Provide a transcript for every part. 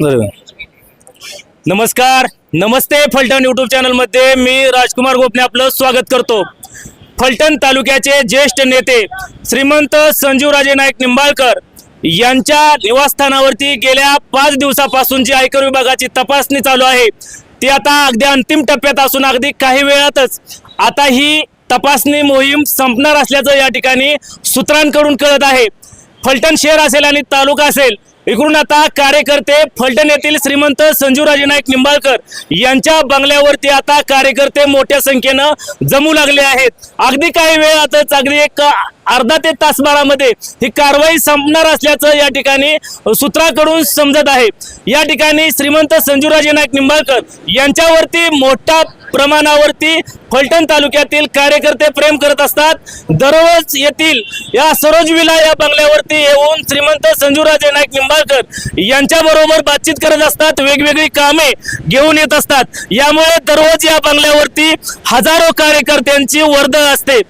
बरोबर. नमस्कार. नमस्ते फलटण युट्यूब चॅनलमध्ये मी राजकुमार गोपने आपलं स्वागत करतो. फलटण तालुक्याचे ज्येष्ठ नेते श्रीमंत संजीवराजे नाईक निंबाळकर यांच्या निवासस्थानावरती गेल्या पाच दिवसापासून जी आयकर विभागाची तपासणी चालू आहे ती आता अगदी अंतिम टप्प्यात असून अगदी काही वेळातच आता ही तपासणी मोहीम संपणार असल्याचं या ठिकाणी सूत्रांकडून कळत आहे. फलटण शहर असेल आणि तालुका असेल इकडून आता कार्यकर्ते फलटण येथील श्रीमंत संजूराजे नाईक निंबाळकर यांच्या बंगल्यावरती आता कार्यकर्ते मोठ्या संख्येनं जमू लागले आहेत. अगदी काही वेळातच अगदी एक अर्धा ते तासभरामध्ये ही कारवाई संपणार असल्याचं या ठिकाणी सूत्राकडून समजत आहे. या ठिकाणी श्रीमंत संजूराजे नाईक निंबाळकर यांच्यावरती मोठ्या प्रमाणावरती फलटण तालुक्यातील कार्यकर्ते प्रेम करत असतात. दररोज येथील या सरोज विला या बंगल्यावरती येऊन श्रीमंत संजूराजे नाईक निंबाळकर यांच्या बरोबर बातचीत करत असतात. वेगवेगळी कामे घेऊन येत असतात. यामुळे दररोज या बंगल्यावरती हजारो कार्यकर्त्यांची वर्दळ असते.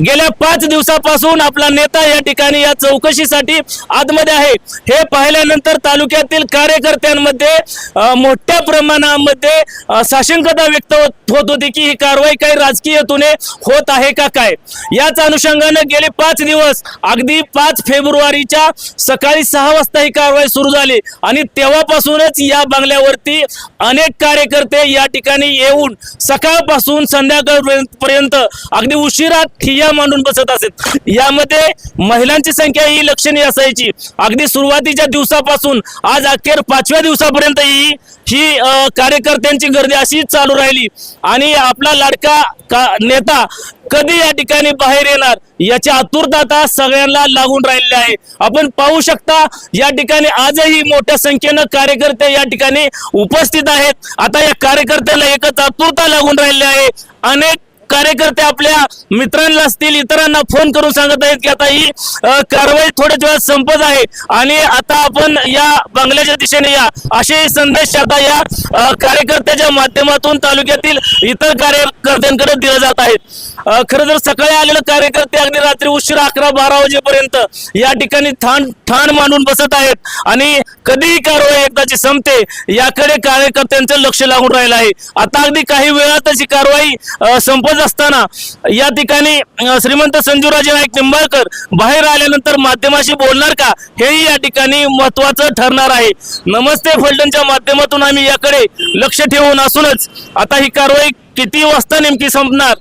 गेल्या पाच दिवसापासून आपला नेता या ठिकाणी या चौकशीसाठी आतमध्ये आहे. हे पाहिल्यानंतर तालुक्यातील कार्यकर्त्यांमध्ये मोठ्या प्रमाणामध्ये साशंकता व्यक्त होत होती की ही कारवाई काही राजकीय होत आहे का काय? याच अनुषंगानं गेले पाच दिवस अगदी पाच फेब्रुवारीच्या सकाळी सहा वाजता ही कारवाई सुरू झाली. आणि तेव्हापासूनच या बंगल्यावरती अनेक कार्यकर्ते या ठिकाणी येऊन सकाळपासून संध्याकाळपर्यंत अगदी उशिरा ठिय्या मांडून बसत असत यामध्ये महिलांची संख्या ही लक्षणीय असायची. अगदी सुरुवातीच्या दिवसापासून आज अखेर पाचव्या दिवसापर्यंत ही ही कार्यकर्त्यांची गर्दी अशीच चालू राहिली. आणि आपला लाडका का नेता कधी या ठिकाणी बाहेर येणार याची आतुरता आता सगळ्यांना लागून राहिलेली आहे. आपण पाहू शकता या ठिकाणी आजही मोठ्या संख्येनं कार्यकर्ते या ठिकाणी उपस्थित आहेत. आता या कार्यकर्त्याला एकच आतुरता लागून राहिली आहे. अनेक कार्यकर्ते आपल्या मित्रांना असतील इतरांना फोन करून सांगत आहेत की आता ही कारवाई थोड्याच वेळात संपत आहे. आणि आता आपण या बंगल्याच्या दिशेने या. असे संदेश आता या कार्यकर्त्याच्या माध्यमातून तालुक्यातील इतर कार्यकर्त्यांकडे दिले जात आहेत. खरं तर सकाळी आलेले कार्यकर्ते अगदी रात्री उशिरा अकरा बारा वाजेपर्यंत या ठिकाणी ठाण ठाण मांडून बसत आहेत. आणि कधीही कारवाई एकदाची संपते याकडे कार्यकर्त्यांचं लक्ष लागून राहिलं आहे. आता अगदी काही वेळातच ही कारवाई संपत असताना या ठिकाणी श्रीमंत संजूराजे नाईक निंबाळकर बाहेर आल्यानंतर माध्यमाशी बोलणार का? हेही या ठिकाणी महत्वाचं ठरणार आहे. नमस्ते फलटणच्या माध्यमातून आम्ही याकडे लक्ष ठेवून असूनच आता ही कारवाई किती वाजता नेमकी संपणार?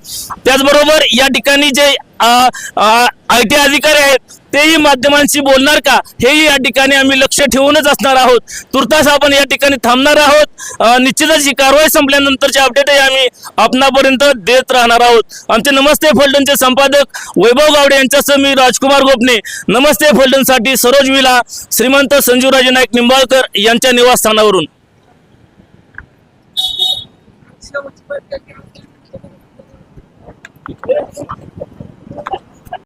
त्याचबरोबर या ठिकाणी जे आय टी अधिकारी आहेत तेही माध्यमांशी बोलणार का? हेही या ठिकाणी आम्ही लक्ष ठेवूनच असणार आहोत. तुर्तास आपण या ठिकाणी थांबणार आहोत. निश्चितच ही कारवाई संपल्यानंतरचे अपडेटही आम्ही आपणापर्यंत देत राहणार आहोत. आमचे नमस्ते फोल्डनचे संपादक वैभव गावडे यांच्यासह मी राजकुमार गोपने. नमस्ते फोल्डनसाठी सरोज विला श्रीमंत संजीवराजे नाईक निंबाळकर यांच्या निवासस्थानावरून. see how much.